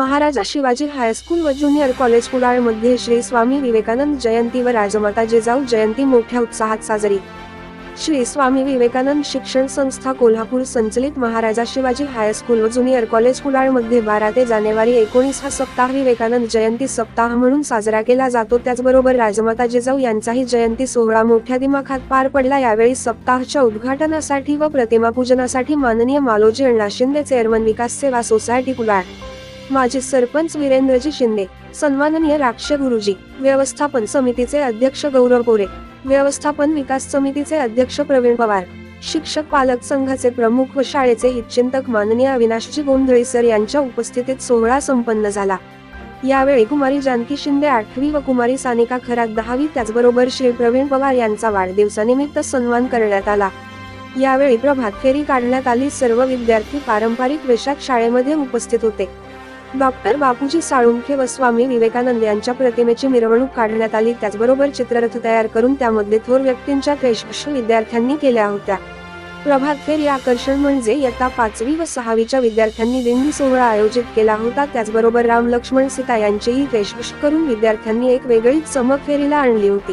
महाराजा Shivaji high school व junior college कुडाळमध्ये श्री स्वामी विवेकानंद जयंती व राजमाता जिजाऊ जयंती मोठ्या उत्साहात साजरी. श्री स्वामी विवेकानंद शिक्षण संस्था कोल्हापूर संचलित महाराजा शिवाजी हायस्कूल व ज्युनियर कॉलेज कुडाळमध्ये बारा ते जानेवारी एकोणीस हा सप्ताह विवेकानंद जयंती सप्ताह म्हणून साजरा केला जातो. त्याचबरोबर राजमाता जिजाऊ यांचाही जयंती सोहळा मोठ्या दिमाखात पार पडला. यावेळी सप्ताहच्या उद्घाटनासाठी व प्रतिमा पूजनासाठी माननीय मालोजी अण्णा शिंदे चेअरमन विकास सेवा सोसायटी कुडाळ. माजी सरपंच वीरेंद्रजी शिंदे सन्माननीय राक्ष गुरुजी व्यवस्थापन समितीचे अध्यक्ष गौरव कोरे व्यवस्थापन विकास समितीचे अध्यक्ष प्रवीण पवार शिक्षक पालक संघाचे प्रमुख व शाळेचे हितचिंतक माननीय अविनाशजी गोंधळी सर यांच्या उपस्थितीत सोहळा संपन्न झाला. यावेळी कुमारी जानकी शिंदे आठवी व कुमारी सानिका खरात दहावी त्याचबरोबर श्री प्रवीण पवार यांचा वाढदिवसानिमित्त सन्मान करण्यात आला. यावेळी प्रभात फेरी काढण्यात आली सर्व विद्यार्थी पारंपरिक वेशात शाळेमध्ये उपस्थित होते. डॉक्टर बापूजी साळुंखे व स्वामी विवेकानंद यांच्या प्रतिमेची मिरवणूक काढण्यात आली. त्याचबरोबर चित्ररथ तयार करून त्यामध्ये थोर व्यक्तींच्या वेशभूष विद्यार्थ्यांनी केल्या होत्या. प्रभात फेरी आकर्षण म्हणजे इयत्ता पाचवी व सहावीच्या विद्यार्थ्यांनी दिंडी सोहळा आयोजित केला होता. त्याचबरोबर राम लक्ष्मण सीता यांचीही वेशभूष करून विद्यार्थ्यांनी एक वेगळीच चमक फेरीला आणली होती.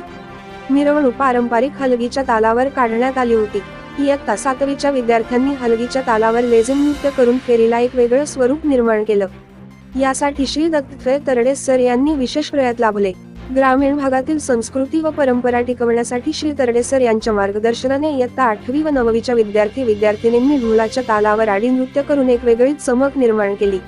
मिरवणूक पारंपरिक हलगीच्या तालावर काढण्यात आली होती. इयत्ता सातवीच्या विद्यार्थ्यांनी हलगीच्या तालावर लेझिम नृत्य करून फेरीला एक वेगळं स्वरूप निर्माण केलं. यासाठी श्री दत्तत्रय तरडे सर यांनी विशेष प्रयत्न लाभले. ग्रामीण भागातील संस्कृती व परंपरा टिकवण्यासाठी श्री तरडे सर यांच्या मार्गदर्शनाने इयत्ता आठवी व नववीच्या विद्यार्थी विद्यार्थिनींनी ढोलाच्या तालावर आडी नृत्य करून एक वेगळी चमक निर्माण केली.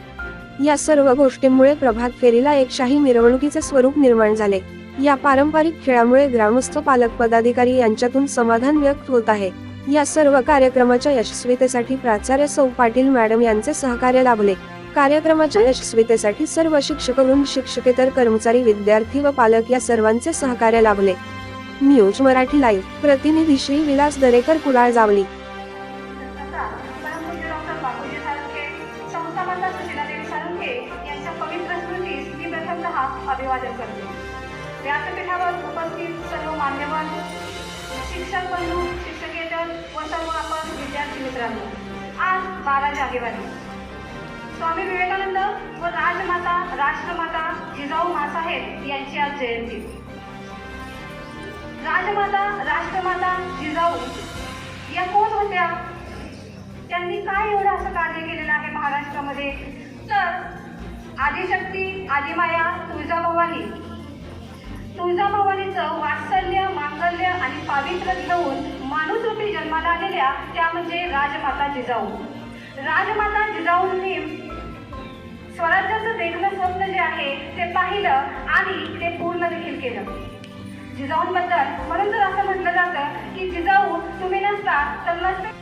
या सर्व गोष्टींमुळे प्रभात फेरीला एक शाही मिरवणुकीचे स्वरूप निर्माण झाले. या पारंपरिक खेळामुळे ग्रामस्थ पालक पदाधिकारी यांच्यातून समाधान व्यक्त होत आहे. या सर्व कार्यक्रमाच्या यशस्वीतेसाठी प्राचार्य सौ पाटील मॅडम यांचे सहकार्य लाभले. कार्यक्रमाच्या यशस्वीतेसाठी सर्व शिक्षकडून शिक्षकेतर कर्मचारी विद्यार्थी व पालक या सर्वांचे सहकार्य लाभले. News Marathi live. प्रतिनिधी श्री विलास दरेकर कुडाळ जावली. अभिवादन करते व्यासपीठावर उपस्थित सर्व मान्यवर शिक्षक बंधू शिक्षकेतर व सर्व आपण विद्यार्थी मित्रांनो आज बारा जानेवारी. स्वामी विवेकानंद व राजमाता राष्ट्रमाता जिजाऊ मासाहेब यांची आज जयंती. राजमाता राष्ट्रमाता जिजाऊ या कोण होत्या? त्यांनी काय एवढं असं कार्य केलेलं आहे महाराष्ट्रामध्ये? तर आदिशक्ती आदिमाया तुळजाभवानी. तुळजाभवानीचं वात्सल्य मांगल्य आणि पावित्र्य घेऊन माणूसरूपी जन्माला आलेल्या त्या म्हणजे राजमाता जिजाऊ. राजमाता जिजाऊंनी स्वराज्याचं देखणं स्वप्न जे आहे ते पाहिलं आणि ते पूर्ण देखील केलं. जिजाऊंबद्दल म्हणून जर असं म्हटलं जातं की जिजाऊ तुम्ही नसता तर नसते